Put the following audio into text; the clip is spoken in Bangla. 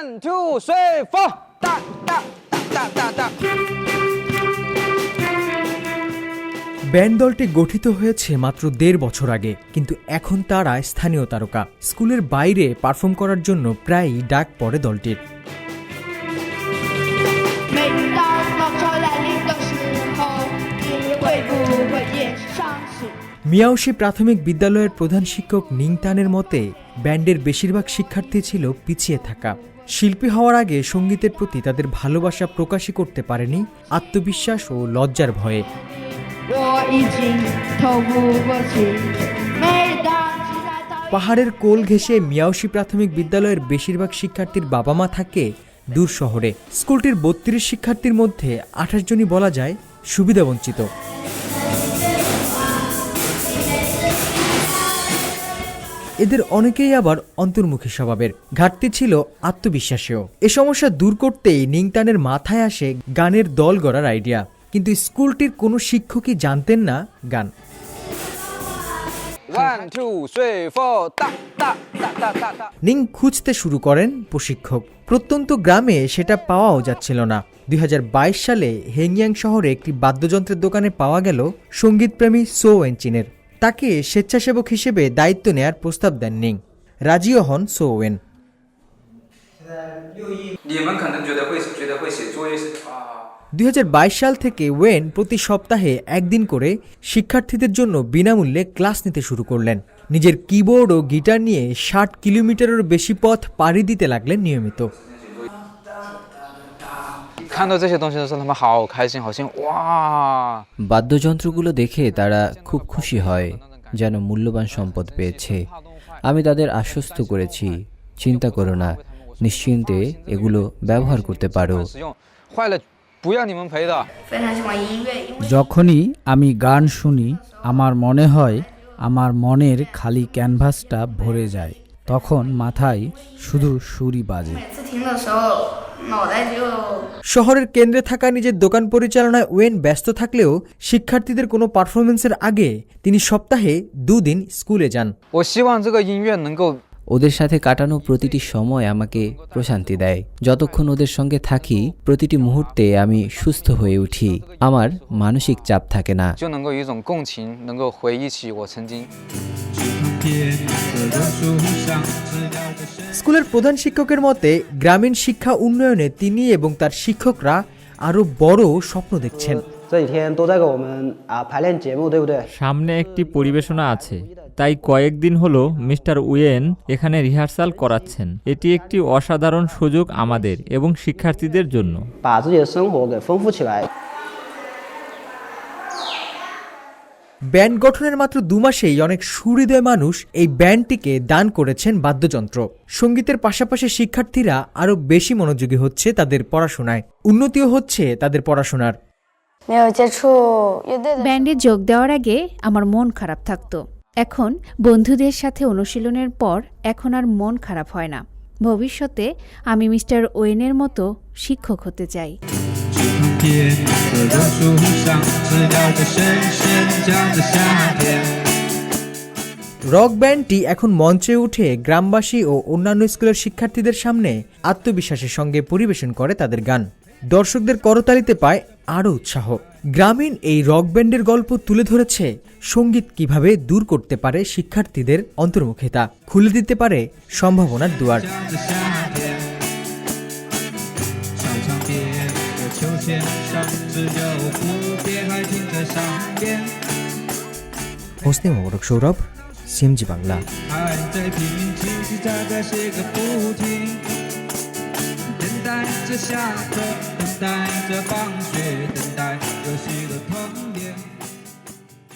One, two, three, four. Da, da, da, da, da. Band দলটি গঠিত হয়েছে মাত্র দেড় বছর আগে কিন্তু এখন তারা স্থানীয় তারকা স্কুলের বাইরে পারফর্ম করার জন্য প্রায়ই ডাক পড়ে দলটির 每当浪潮来临的时候，你会不会也伤心？ মিয়াওশি প্রাথমিক বিদ্যালয়ের প্রধান শিক্ষক নিংতানের মতে ব্যান্ডের বেশিরভাগ শিক্ষার্থী ছিল পিছিয়ে থাকা শিল্পী হওয়ার আগে সঙ্গীতের প্রতি তাদের ভালোবাসা প্রকাশই করতে পারেনি আত্মবিশ্বাস ও লজ্জার ভয়ে। পাহাড়ের কোল ঘেঁষে মিয়াওসি প্রাথমিক বিদ্যালয়ের বেশিরভাগ শিক্ষার্থীর বাবা মা থাকে দূর শহরে। স্কুলটির বত্রিশ শিক্ষার্থীর মধ্যে আঠাশ জনই বলা যায় সুবিধাবঞ্চিত। এদের অনেকেই আবার অন্তর্মুখী স্বভাবের। ঘাটতি ছিল আত্মবিশ্বাসেও। এ সমস্যা দূর করতেই নিংতানের মাথায় আসে গানের দল গড়ার আইডিয়া। কিন্তু স্কুলটির কোনো শিক্ষকই জানতেন না গান. নিং খুঁজতে শুরু করেন প্রশিক্ষক। প্রত্যন্ত গ্রামে সেটা পাওয়াও যাচ্ছিল না। দুই হাজার বাইশ সালে হেংয়াং শহরে একটি বাদ্যযন্ত্রের দোকানে পাওয়া গেল সঙ্গীতপ্রেমী সো ওয়েনচিনের তাকে স্বেচ্ছাসেবক হিসেবে দায়িত্ব নেয়ার প্রস্তাব দেন নিং রাজিও হন সোয়েন দুই হাজার বাইশ সাল থেকে ওয়েন প্রতি সপ্তাহে একদিন করে শিক্ষার্থীদের জন্য বিনামূল্যে ক্লাস নিতে শুরু করলেন। নিজের কিবোর্ড ও গিটার নিয়ে ষাট কিলোমিটারের বেশি পথ পাড়ি দিতে লাগলেন নিয়মিত। 看到这些东西的时候，他们好开心，好像哇， বাদ্যযন্ত্রগুলো দেখে তারা খুব খুশি হয় যেন মূল্যবান সম্পদ পেয়েছে আমি তাদের আশ্বস্ত করেছি চিন্তা করো না নিশ্চিন্তে এগুলো ব্যবহার করতে পারো 使用，坏了不要你们赔的。非常喜欢音乐，因为 যখনই আমি গান শুনি আমার মনে হয় আমার মনের খালি ক্যানভাসটা ভরে যায় তখন মাথায় শুধু সুরই বাজে 每次听的时候，脑袋就 শহরের কেন্দ্রে থাকা নিজের দোকান পরিচালনায় ওয়েন ব্যস্ত থাকলেও শিক্ষার্থীদের কোনো পারফরমেন্সের আগে তিনি সপ্তাহে দুদিন স্কুলে যান। ওদের সাথে কাটানো প্রতিটি সময় আমাকে প্রশান্তি দেয়। যতক্ষণ ওদের সঙ্গে থাকি প্রতিটি মুহূর্তে আমি সুস্থ হয়ে উঠি। আমার মানসিক চাপ থাকে না। স্কুলের প্রধান শিক্ষকের মতে, গ্রামীণ শিক্ষা উন্নয়নে তিনি এবং তার শিক্ষকরা আরও বড় স্বপ্ন দেখছেন। সামনে একটি পরিবেশনা আছে। তাই কয়েকদিন হলো মিস্টার উয়েন এখানে রিহার্সাল করাচ্ছেন। এটি একটি অসাধারণ সুযোগ আমাদের এবং শিক্ষার্থীদের জন্য। ব্যান্ড গঠনের মাত্র দু মাসেই অনেক সুহৃদয় মানুষ এই ব্যান্ডটিকে দান করেছেন বাদ্যযন্ত্র। সঙ্গীতের পাশাপাশি শিক্ষার্থীরা আরও বেশি মনোযোগী হচ্ছে তাদের পড়াশোনায়। উন্নতিও হচ্ছে তাদের পড়াশোনার। ব্যান্ডে যোগ দেওয়ার আগে আমার মন খারাপ থাকতো। এখন বন্ধুদের সাথে অনুশীলনের পর এখন আর মন খারাপ হয় না। ভবিষ্যতে আমি মিস্টার ওয়েনের মতো শিক্ষক হতে চাই। 天的榕树上，知了的声声叫着夏天。 রক ব্যান্ডটি এখন মঞ্চে উঠে গ্রামবাসী ও অন্যান্য স্কুলের শিক্ষার্থীদের সামনে আত্মবিশ্বাসের সঙ্গে পরিবেশন করে তাদের গান দর্শকদের করতালিতে পায় আরও উৎসাহ গ্রামীণ এই রক ব্যান্ডের গল্প তুলে ধরেছে সঙ্গীত কিভাবে দূর করতে পারে শিক্ষার্থীদের অন্তর্মুখিতা খুলে দিতে পারে সম্ভাবনার দুয়ার 球线上，只有蝴蝶还停在上边。Showup CMG 榜啦。还在拼命，叽叽喳喳写个不停，等待着下课，等待着放学，等待游戏的童年。